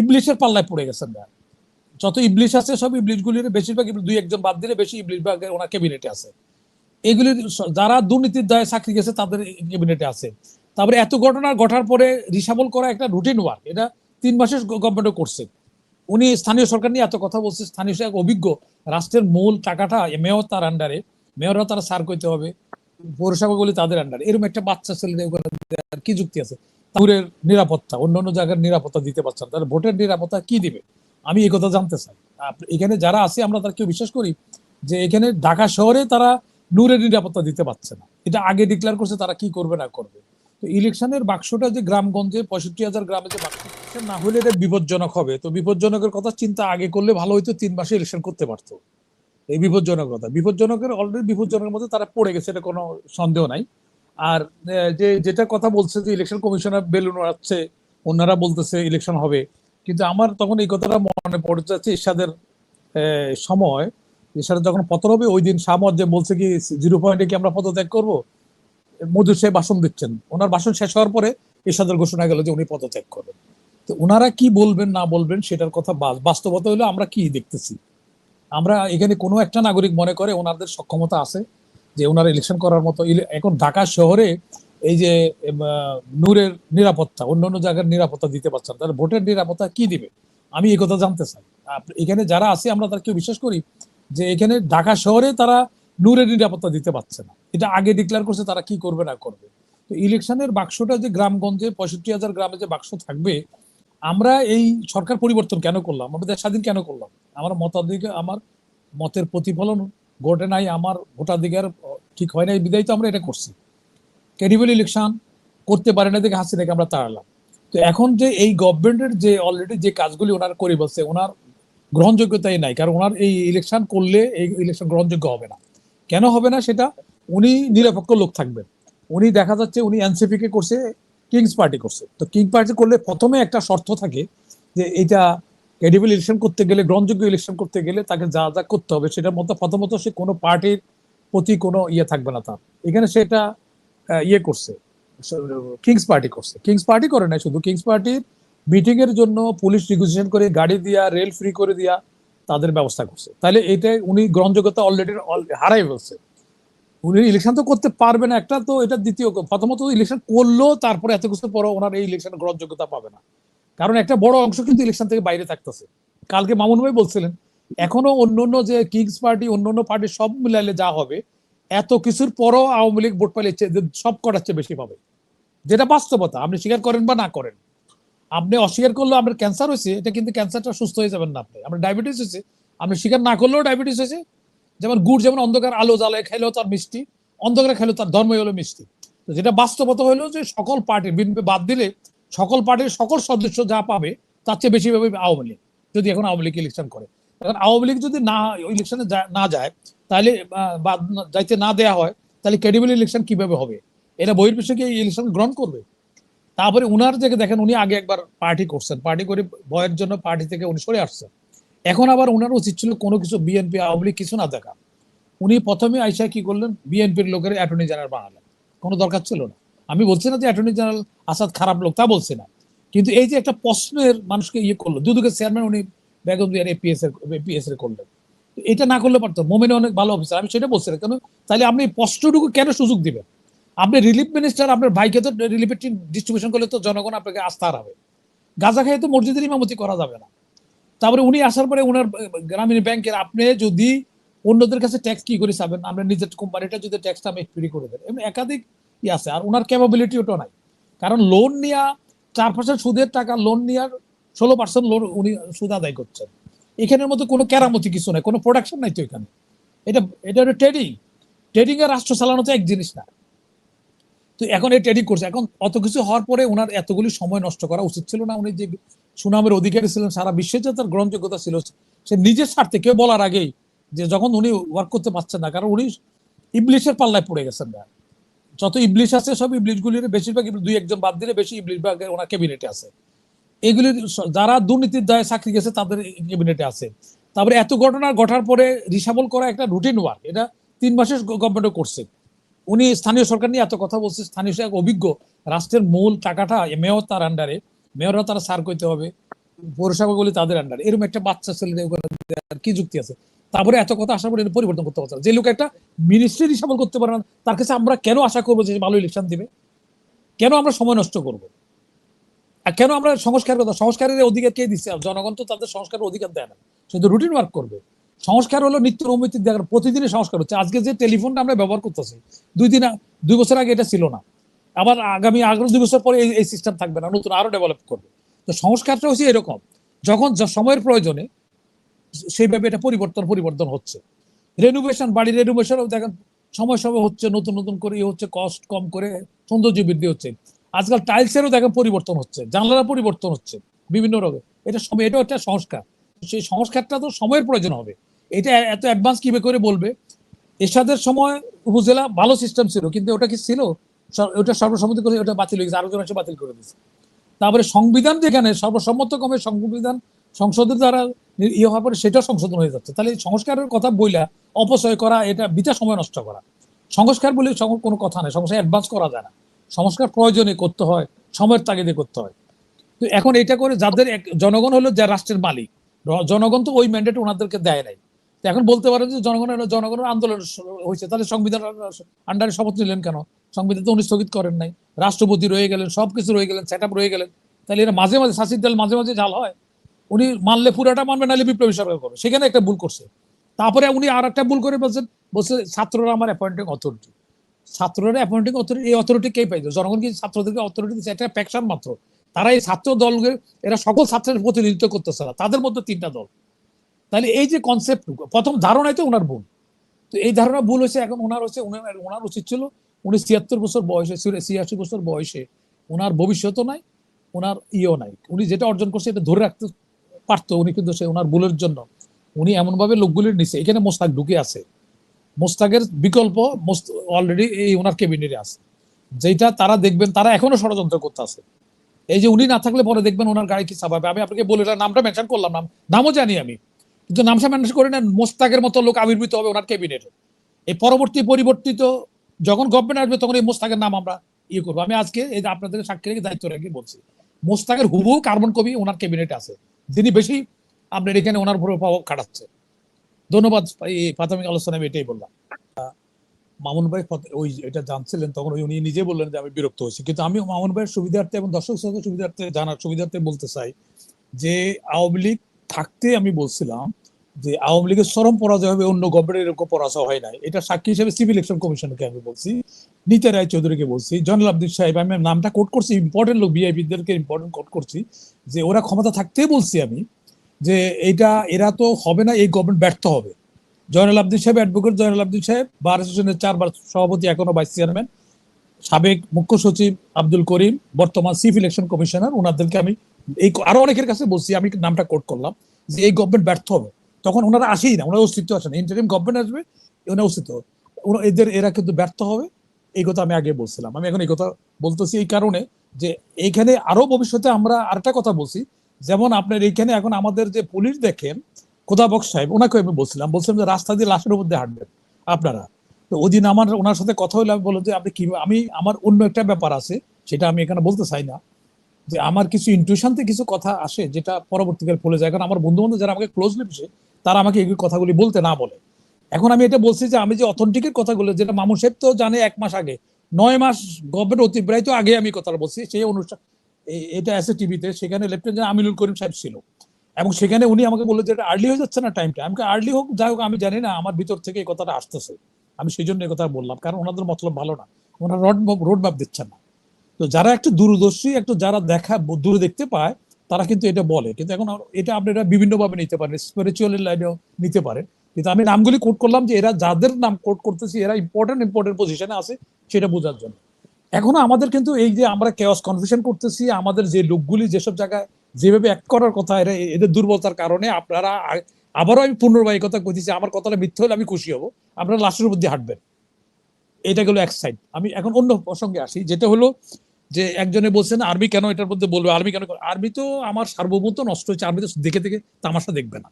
ইবলিশের পাল্লায় পড়ে গেছেন না যত ইবলিশ আছে, সব ইবলিশগুলির বেশিরভাগ দুই একজন বাদ দিলে বেশি ইবলিশ ভাগ ওনার ক্যাবিনেটে আছে। এগুলি যারা দুর্নীতির দায়ে চাকরি গেছে, তাদের ক্যাবিনেটে আছে। তারপরে এত ঘটনা ঘটার পরে রিসাবল করা একটা রুটিন ওয়ার্ক এটা তিন মাসের গভর্নমেন্টও করছে। উনি স্থানীয় সরকার নিয়ে এত কথা বলছে, স্থানীয় সরকার অভিজ্ঞ রাষ্ট্রের মূল টাকাটা মেয়র তার আন্ডারে মেয়ররা তারা সার করতে হবে, পৌরসভাগুলি তাদের আন্ডারে এরকম একটা বাচ্চা ছেলে কি যুক্তি আছে? তাদের নিরাপত্তা অন্য অন্য জায়গার নিরাপত্তা দিতে পারছে না। তাহলে ভোটের নিরাপত্তা কি দিবে? আমি এই কথা জানতে চাই। এখানে যারা আছে, আমরা তার কেউ বিশ্বাস করি যে এখানে ঢাকা শহরে তারা নূরের নিরাপত্তা দিতে পারছে না। এটা আগে ডিক্লেয়ার করছে, তারা কি করবে, না করবে। তো ইলেকশনের বাক্সটা যে গ্রামগঞ্জে, পঁয়ষট্টি হাজার গ্রামে যে বাক্স না হলে এটা বিপজ্জনক হবে। তো বিপজ্জনকের কথা চিন্তা আগে করলে ভালো হইতো, তিন মাসে ইলেকশন করতে পারতো। এই বিপজ্জনক কথা। বিপজ্জনকের অলরেডি বিপজ্জনকের মধ্যে তারা পড়ে গেছে, এটা কোনো সন্দেহ নাই। আর যে, যেটা কথা বলছে যে ইলেকশন কমিশনার বেলুন উড়াচ্ছে অন্যরা বলতেছে ইলেকশন হবে। কিন্তু আমার তখন এই কথাটা মনে পড়ে যাচ্ছে ইরশাদের সময়, ইরশাদের যখন পতন হবে, ওই দিন সামর যে বলছে কি, জিরো পয়েন্টে কি আমরা পদত্যাগ করব? মধুর সাহেব ভাষণ দিচ্ছেন। ওনার ভাষণ শেষ হওয়ার পরে ইরশাদের ঘোষণা গেল যে উনি পদত্যাগ করবেন। তো ওনারা কি বলবেন, না বলবেন, সেটার কথা বাস্তবতা হলো আমরা কি দেখতেছি? আমরা এখানে কোনো একটা নাগরিক মনে করে ওনাদের সক্ষমতা আছে যে ওনারা ইলেকশন করার মতো এখন ঢাকা শহরে এই যে নূরের নিরাপত্তা, অন্য অন্য জায়গার নিরাপত্তা দিতে পারছে না তাহলে ভোটের নিরাপত্তা কি দিবে? আমি এই কথা জানতে চাই। এখানে যারা আছে আমরা তার কেউ বিশ্বাস করি যে এখানে ঢাকা শহরে তারা নূরের নিরাপত্তা দিতে পারছে না। এটা আগে ডিক্লেয়ার করছে তারা কি করবে না করবে। তো ইলেকশনের বাক্সটা যে গ্রামগঞ্জে, পঁয়ষট্টি হাজার গ্রামে যে বাক্স থাকবে, আমরা এই সরকার পরিবর্তন কেন করলাম? আমাদের স্বাধীন কেন করলাম? আমার মতাধিকার, আমার মতের প্রতিফলন ঘটে নাই, আমার ভোটাধিকার ঠিক হয় নাই, বিদায় তো আমরা এটা করছি। ক্যারিবল ইলেকশন করতে পারে না দেখে হাসিনাকে আমরা তাড়ালাম। তো এখন যে এই গভর্নমেন্টের যে অলরেডি যে কাজগুলি ওনার করে বলছে, ওনার গ্রহণযোগ্যতাই নাই, কারণ ওনার এই ইলেকশন করলে এই ইলেকশন গ্রহণযোগ্য হবে না। কেন হবে না সেটা উনি নিরপেক্ষ লোক থাকবেন। উনি দেখা যাচ্ছে উনি এনসিপি কে করছে কিংস পার্টি করছে। তো কিং পার্টি করলে প্রথমে একটা শর্ত থাকে যে এটা ক্রেডিবল ইলেকশন করতে গেলে, গ্রহণযোগ্য ইলেকশন করতে গেলে তাকে যা যা করতে হবে সেটার মধ্যে প্রথমত সে কোনো পার্টির প্রতি কোনো ইয়ে থাকবে না তার। এখানে সেটা ইয়ে করছে কিংস পার্টি করছে। কিংস পার্টি করে না শুধু কিংস পার্টির মিটিং এর জন্য পুলিশ রিকুইজিশন করে গাড়ি দিয়া রেল ফ্রি করে দিয়া তাদের ব্যবস্থা করছে। তাহলে এটা উনি গ্রহণযোগ্যতা অলরেডি হারাই ফেলছে। উনি ইলেকশন তো করতে পারবে না, একটা তো এটা দ্বিতীয় প্রথমত ইলেকশন করল তারপরে এত কিছু পরে ওনার এই ইলেকশন গ্রহণযোগ্যতা পাবে না। কারণ একটা বড় অংশ কিন্তু ইলেকশন থেকে বাইরে থাকতেছে। কালকে মামুন ভাই বলছিলেন, এখনও অন্য অন্য যে কিংস পার্টি অন্য অন্য পার্টি সব মিলাইলে যা হবে, এত কিছুর পরও আওয়ামী লীগ ভোট পাইলে সব কটার চেয়ে বেশি পাবে। যেটা বাস্তবতা, আপনি স্বীকার করেন বা না করেন। আপনি অস্বীকার করলেও আপনার ক্যান্সার হয়েছে, এটা কিন্তু ক্যান্সারটা সুস্থ হয়ে যাবেন না আপনি। আপনার ডায়াবেটিস হয়েছে, আপনি স্বীকার না করলেও ডায়াবেটিস হয়েছে। যেমন গুড়, যেমন অন্ধকার, আলো জ্বালায় খেলেও তার মিষ্টি, অন্ধকারে খেলেও তার ধর্মই হলো মিষ্টি। তো যেটা বাস্তবতা হলো যে সকল পার্টি বাদ দিলে সকল পার্টির সকল সদস্য যা পাবে, তার চেয়ে বেশি পাবে আওয়ামী লীগ, যদি এখন আওয়ামী লীগ ইলেকশন করে। এখন আওয়ামী লীগ যদি না ইলেকশনে না যায়, তাহলে যাইতে না দেয়া হয়, তাহলে ক্রেডিবল ইলেকশন কীভাবে হবে? এরা বহির্বিশ্বে কি ইলেকশন গ্রহণ করবে? তারপরে উনার থেকে দেখেন উনি আগে একবার পার্টি করছেন। পার্টি করে ভয়ের জন্য পার্টি থেকে উনি সরে আসছেন। এখন আবার উনার উচিত ছিল কোনো কিছু বিএনপি আওয়ামী লীগ কিছু না দেখা। উনি প্রথমে আইসা কি করলেন? বিএনপির লোকের অ্যাটর্নি জেনারেল বানালেন। কোনো দরকার ছিল না। আমি বলছি না যে অ্যাটর্নি জেনারেল আসাদ খারাপ লোক, তা বলছি না। কিন্তু এই যে একটা প্রশ্নের মানুষকে ইয়ে করল, দুদকের চেয়ারম্যান উনি বেগম দিয়ার এপিএস এর এপিএস এর করলেন। এটা না করলে পারতো, মোমেনে অনেক ভালো অফিসার আমি সেটা বলছি না। কেন? তাহলে আপনি প্রশ্নটুকু কেন সুযোগ দিবেন? আপনি রিলিফ মিনিস্টার আপনার ভাইকে তো রিলিফের ডিস্ট্রিবিউশন করলে তো জনগণ আপনাকে আস্থা হারাবে। গাজা খাইয়ে তো মসজিদের ইমামতি করা যাবে না। তারপরে উনি আসার পরে ওনার গ্রামীণ ব্যাংকের আপনি যদি অন্যদের কাছে ট্যাক্স কি করে চাবেন? আমরা নিজের কোম্পানিটা যদি ট্যাক্সটা আমি ফ্রি করে দেন। এমনি একাধিক ই আছে, আর ওনার ক্যাপাবিলিটি ওটা নাই। কারণ লোন নেওয়া চার পার্সেন্ট সুদের টাকা লোন নেওয়ার ষোলো পার্সেন্ট লোন উনি সুদ আদায় করছেন। এখানের মধ্যে কোনো কেরামতি কিছু নাই, কোনো প্রোডাকশন নাই তো এখানে। এটা এটা হলো ট্রেডিং ট্রেডিং এর রাষ্ট্র চালানো তো এক জিনিস না। তো এখন এই ট্রেডিং করছে। এখন অত কিছু হওয়ার পরে ওনার এতগুলি সময় নষ্ট করা উচিত ছিল না। উনি যে সুনামের অধিকারী ছিলেন, সারা বিশ্বে যে তার গ্রহণযোগ্যতা ছিল, সে নিজের স্বার্থে, কেউ বলার আগেই যে যখন উনি ওয়ার্ক করতে পারছেন না, কারণ উনি ইংলিশের পাল্লায় পড়ে গেছেন না যত ইবলিশ আছে, সব ইবলিশগুলির বেশিরভাগ দুই একজন বাদ দিলে বেশি ইবলিশ ভাগ ওনার ক্যাবিনেটে আছে। এগুলি যারা দুর্নীতির দায়ে চাকরি গেছে, তাদের ক্যাবিনেটে আছে। তারপরে এত ঘটনা ঘটার পরে রিসাবল করা একটা রুটিন ওয়ার্ক এটা তিন মাসের গভর্নমেন্টও করছে। উনি স্থানীয় সরকার নিয়ে এত কথা বলছে, স্থানীয় সরকার অভিজ্ঞ, রাষ্ট্রের মূল টাকাটা মেয়র তার আন্ডারে মেয়ররা তারা সার করতে হবে, পৌরসভাগুলি তাদের আন্ডার এরকম একটা বাচ্চা ছেলে কি যুক্তি আছে? তারপরে এত কথা পরে এটা পরিবর্তন করতে পারছে যে লোক একটা মিনিস্ট্রি হিসাবে করতে পারে না, তার কাছে আমরা কেন আশা করব যে ভালো ইলেকশন দিবে? কেন আমরা সময় নষ্ট করব? আর কেন আমরা সংস্কার কথা? সংস্কারের অধিকার কে দিচ্ছে? জনগণ তো তাদের সংস্কারের অধিকার দেয় না। শুধু রুটিন ওয়ার্ক করবে। সংস্কার হলো নিত্য নৈমিত্তিক দেখার, প্রতিদিনই সংস্কার হচ্ছে। আজকে যে টেলিফোনটা আমরা ব্যবহার করতেছি, দুই দিন দুই বছর আগে এটা ছিল না। আবার আগামী আগামী দুই বছর পরে এই সিস্টেম থাকবে না, নতুন আরও ডেভেলপ করবে। তো সংস্কারটা হচ্ছে এরকম। যখন সময়ের প্রয়োজনে সেইভাবে এটা পরিবর্তন পরিবর্তন হচ্ছে। রেনোভেশন বাড়ি রেনোভেশন দেখেন, সময় সময় হচ্ছে, নতুন নতুন করে ইয়ে হচ্ছে কস্ট কম করে সৌন্দর্য বৃদ্ধি হচ্ছে। আজকাল টাইলসেরও দেখেন পরিবর্তন হচ্ছে জানলার পরিবর্তন হচ্ছে, বিভিন্ন রকম এটা সময় এটা একটা সংস্কার। সেই সংস্কারটা তো সময়ের প্রয়োজন হবে। এটা এত অ্যাডভান্স কীভাবে করে বলবে? এরশাদের সময় উপজেলা ভালো সিস্টেম ছিল, কিন্তু ওটা কি ছিল? ওটা সর্বসম্মতি করে ওটা বাতিল হয়ে গেছে আরও জন এসে বাতিল করে দিয়েছে। তারপরে সংবিধান যেখানে সর্বসম্মত ক্রমে সংবিধান সংসদের দ্বারা ইয়ে হওয়ার পরে সেটাও সংশোধন হয়ে যাচ্ছে। তাহলে সংস্কারের কথা বইলা অপচয় করা, এটা বিটা সময় নষ্ট করা। সংস্কার বলে কোনো কথা নেই, সংস্কার অ্যাডভান্স করা যায় না। সংস্কার প্রয়োজনে করতে হয়, সময়ের তাগিদে করতে হয়। তো এখন এটা করে যাদের এক- জনগণ হলো যে রাষ্ট্রের মালিক জনগণ তো ওই ম্যান্ডেট ওনাদেরকে দেয় নাই। এখন বলতে পারেন যে জনগণ হলো জনগণের আন্দোলন হয়েছে, তাহলে সংবিধান আন্ডারে শপথ নিলেন কেন? সংবিধান তো উনি স্থগিত করেন নাই। রাষ্ট্রপতি রয়ে গেলেন, সবকিছু রয়ে গেলেন সেট রয়ে গেলেন। তাহলে এরা মাঝে মাঝে শাসির দল মাঝে মাঝে ঝাল হয়। উনি মানলে পুরাটা মানবে, নাহলে বিপ্লবী সরকার করবে। সেখানে একটা ভুল করছে। তারপরে উনি আর একটা ভুল করে বলছেন, বলছে ছাত্ররা আমার অ্যাপয়েন্টিং অথরিটি ছাত্ররা অ্যাপয়েন্টিং অথরিটি এই অথরিটি কে পাইছে জনগণ কি ছাত্রদেরকে অথরিটি দিচ্ছে একটা প্যাকশন মাত্র। তারা এই ছাত্র দলকে, এরা সকল ছাত্রের প্রতিনিধিত্ব করতেছে না। তাদের মধ্যে তিনটা দল। তাহলে এই যে কনসেপ্ট প্রথম ধারণাই তো ওনার ভুল। তো এই ধারণা ভুল হয়েছে, এখন ওনার হচ্ছে ওনার ওনার উচিত ছিল, উনি ছিয়াত্তর বছর বয়সে ছিয়াশি বছর বয়সে, ওনার ভবিষ্যৎও নাই, ওনার ইয়েও নাই। উনি যেটা অর্জন করছে, এটা ধরে রাখতে পারতো উনি কিন্তু সে ওনার ভুলের জন্য। উনি এমনভাবে লোকগুলির নিচে এখানে মোস্তাক ঢুকে আছে। মোস্তাকের বিকল্প অলরেডি এই ওনার ক্যাবিনেটে আছে। যেটা তারা দেখবেন, তারা এখনও ষড়যন্ত্র করতে আছে এই যে উনি না থাকলে পরে দেখবেন ওনার গাড়ি কি চাপাবে আমি আপনাকে বলে নামটা মেনশন করলাম, নাম নামও জানি আমি। কিন্তু নামটা মেনশন করে নেন মোস্তাকের মতো লোক আবির্ভূত হবে ওনার ক্যাবিনেটে। এই পরবর্তী পরিবর্তিত যখন গভর্নমেন্ট আসবে, তখন এই মোস্তাকের নাম আমরা ইয়ে করব। আমি আজকে এই আপনাদের সাক্ষী রেখে দায়িত্ব রেখে বলছি। মোস্তাকের হুবহু কার্বন কবি ওনার ক্যাবিনেটে আছে। যিনি বেশি আপনার এখানে ওনার উপর প্রভাব খাটাচ্ছে। ধন্যবাদ, এই প্রাথমিক আলোচনা আমি এটাই বললাম। মামুন ভাই ওই এটা জানছিলেন তখন উনি নিজে বললেন যে আমি বিরক্ত হয়েছি। কিন্তু আমি মামুন ভাইয়ের সুবিধার্থে এবং দর্শক সুবিধার্থে জানার সুবিধার্থে বলতে চাই যে আওয়ামী লীগ থাকতে আমি বলছিলাম যে আওয়ামী লীগের চরম পরাজয় হবে, অন্য গভর্নমেন্টের এরকম পরাজয় হয় নাই। এটা সাক্ষী হিসেবে সিভিল ইলেকশন কমিশনকে আমি বলছি নিতা রায় চৌধুরীকে বলছি জয়নাল আব্দিন সাহেব, আমি নামটা কোট করছি ইম্পর্টেন্ট লোক বিআইপিদেরকে ইম্পর্টেন্ট কোট করছি, যে ওরা ক্ষমতা থাকতে বলছি আমি, যে এটা, এরা তো হবে না, এই গভর্নমেন্ট ব্যর্থ হবে। জয়নাল আব্দিন সাহেব অ্যাডভোকেট জয়নাল আব্দিন সাহেব বার অ্যাসোসিয়েশনের চারবার সভাপতি, এখনও ভাইস চেয়ারম্যান সাবেক মুখ্য সচিব আব্দুল করিম, বর্তমান চিফ ইলেকশন কমিশনার ওনাদেরকে আমি এই, আরও অনেকের কাছে বলছি, আমি নামটা কোট করলাম, যে এই গভর্নমেন্ট ব্যর্থ হবে। তখন ওনারা আসেই না, ওনার অস্তিত্ব আসে না। ইন্টারিম গভর্নমেন্ট আসবে ওনার অস্তিত্ব। এদের এরা কিন্তু ব্যর্থ হবে, এই কথা আমি আগে বলছিলাম। আমি এখন এই কথা বলতেছি এই কারণে যে এইখানে আরও ভবিষ্যতে আমরা আরেকটা কথা বলছি। যেমন আপনার এইখানে এখন আমাদের যে পুলিশ দেখেন, খোদাবক সাহেব ওনাকে আমি বলছিলাম। বলছিলাম যে রাস্তা দিয়ে লাশের দিয়ে হাঁটবেন আপনারা। তো ওদিন আমার ওনার সাথে কথা হলে আমি যে আপনি কি আমি আমার অন্য একটা ব্যাপার আছে, সেটা আমি এখানে বলতে চাই না। যে আমার কিছু ইনটিউশনতে কিছু কথা আসে, যেটা পরবর্তীকালে ফলে যায়। কারণ আমার বন্ধু বান্ধব যারা আমাকে ক্লোজলি মিশে তারা আমাকে এই কথাগুলি বলতে না বলে। এখন আমি এটা বলছি যে আমি যে অথেন্টিকের কথাগুলো, যেটা মামুন সাহেব তো জানে এক মাস আগে, নয় মাস গভর্নমেন্ট অতিবাহিত আগে আমি কথাটা বলছি, সেই অনুষ্ঠান এটা এসে টিভিতে সেখানে লেফটেন্যান্ট আমিনুল করিম সাহেব ছিল। এবং সেখানে উনি আমাকে বলল যে এটা আর্লি হয়ে যাচ্ছে না টাইমটা আমাকে আর্লি হোক, যাই হোক, আমি জানি না, আমার ভিতর থেকে এই কথাটা আসতেছে। আমি সেই জন্য এই কথা বললাম, কারণ ওনাদের মতলব ভালো না। ওনারা রোড রোড ম্যাপ দিচ্ছেন না। তো যারা একটু দূরদর্শী, একটু যারা দেখা, দূরে দেখতে পায় তারা কিন্তু এটা বলে। কিন্তু এখন এটা আপনারা বিভিন্নভাবে নিতে পারেন স্পিরিচুয়াল লাইনেও নিতে পারেন। কিন্তু আমি নামগুলি কোট করলাম যে এরা যাদের নাম কোট করতেছি, এরা ইম্পর্টেন্ট ইম্পর্টেন্ট পজিশনে আছে সেটা বোঝার জন্য। এখনও আমাদের কিন্তু এই যে আমরা কেওয়াস কনফিউশন করতেছি, আমাদের যে লোকগুলি যেসব জায়গায় যেভাবে অ্যাক্ট করার কথা, এরা এদের দুর্বলতার কারণে আপনারা আবারও আমি পুনর্বার এই কথা কইতেছি, আমার কথাটা মিথ্যে হলে আমি খুশি হব। আপনারা লাশের উপর দিয়ে হাঁটবেন। এটা গেলো এক সাইড আমি এখন অন্য প্রসঙ্গে আসি, যেটা হলো যে একজনে বলছেন আর্মি কেন এটার মধ্যে বলবে? আর্মি কেন আর্মি তো আমার সার্বভৌমত্ব নষ্ট হয়েছে। আর্মি তো দেখে দেখে তামাশা দেখবে না।